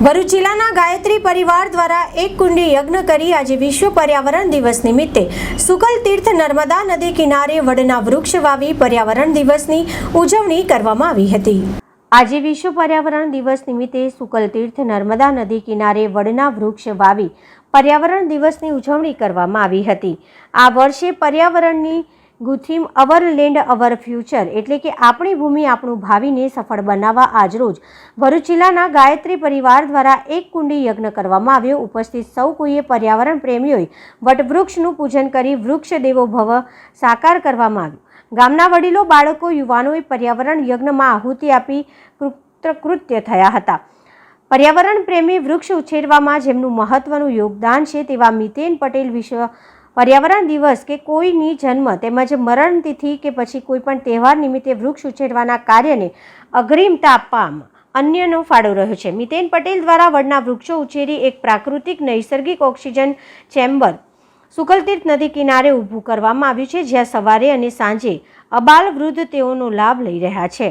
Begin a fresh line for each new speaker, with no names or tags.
ભરૂચ જિલ્લાના ગાયત્રી પરિવાર દ્વારા એક કુંડી યજ્ઞ કરી આજે વિશ્વ પર્યાવરણ દિવસ નિમિત્તે સુકલ તીર્થ નર્મદા નદી કિનારે વડના વૃક્ષ વાવી પર્યાવરણ દિવસની ઉજવણી કરવામાં આવી હતી. આજે વિશ્વ પર્યાવરણ દિવસ નિમિત્તે સુકલ તીર્થ નર્મદા નદી કિનારે વડના વૃક્ષ વાવી પર્યાવરણ દિવસની ઉજવણી કરવામાં આવી હતી. આ વર્ષે પર્યાવરણની ગુથીમ અવર લેન્ડ અવર ફ્યુચર એટલે કે આપણી ભૂમિ આપણું ભાવિને સફળ બનાવવા આજરોજ ભરૂચ જિલ્લાના ગાયત્રી પરિવાર દ્વારા એક કુંડી યજ્ઞ કરવામાં આવ્યો. ઉપસ્થિત સૌ કોઈએ પર્યાવરણ પ્રેમીઓએ વટવૃક્ષનું પૂજન કરી વૃક્ષ દેવો ભવ સાકાર કરવામાં આવ્યું. ગામના વડીલો, બાળકો, યુવાનોએ પર્યાવરણ યજ્ઞમાં આહુતિ આપી કૃતકૃત્ય થયા હતા. પર્યાવરણ પ્રેમી વૃક્ષ ઉછેરવામાં જેમનું મહત્વનું યોગદાન છે તેવા મિતેન પટેલ વિશ્વ પર્યાવરણ દિવસ કે કોઈની જન્મ તેમજ મરણ તિથિ કે પછી કોઈ પણ તહેવાર નિમિત્તે વૃક્ષ ઉછેરવાના કાર્યને અગ્રિમતા આપવામાં અન્યનો ફાળો રહ્યો છે. મિતેન પટેલ દ્વારા વડના વૃક્ષો ઉછેરી એક પ્રાકૃતિક નૈસર્ગિક ઓક્સિજન ચેમ્બર સુકલતીર્થ નદી કિનારે ઊભું કરવામાં આવ્યું છે, જ્યાં સવારે અને સાંજે અબાલ વૃદ્ધ તેઓનો લાભ લઈ રહ્યા છે.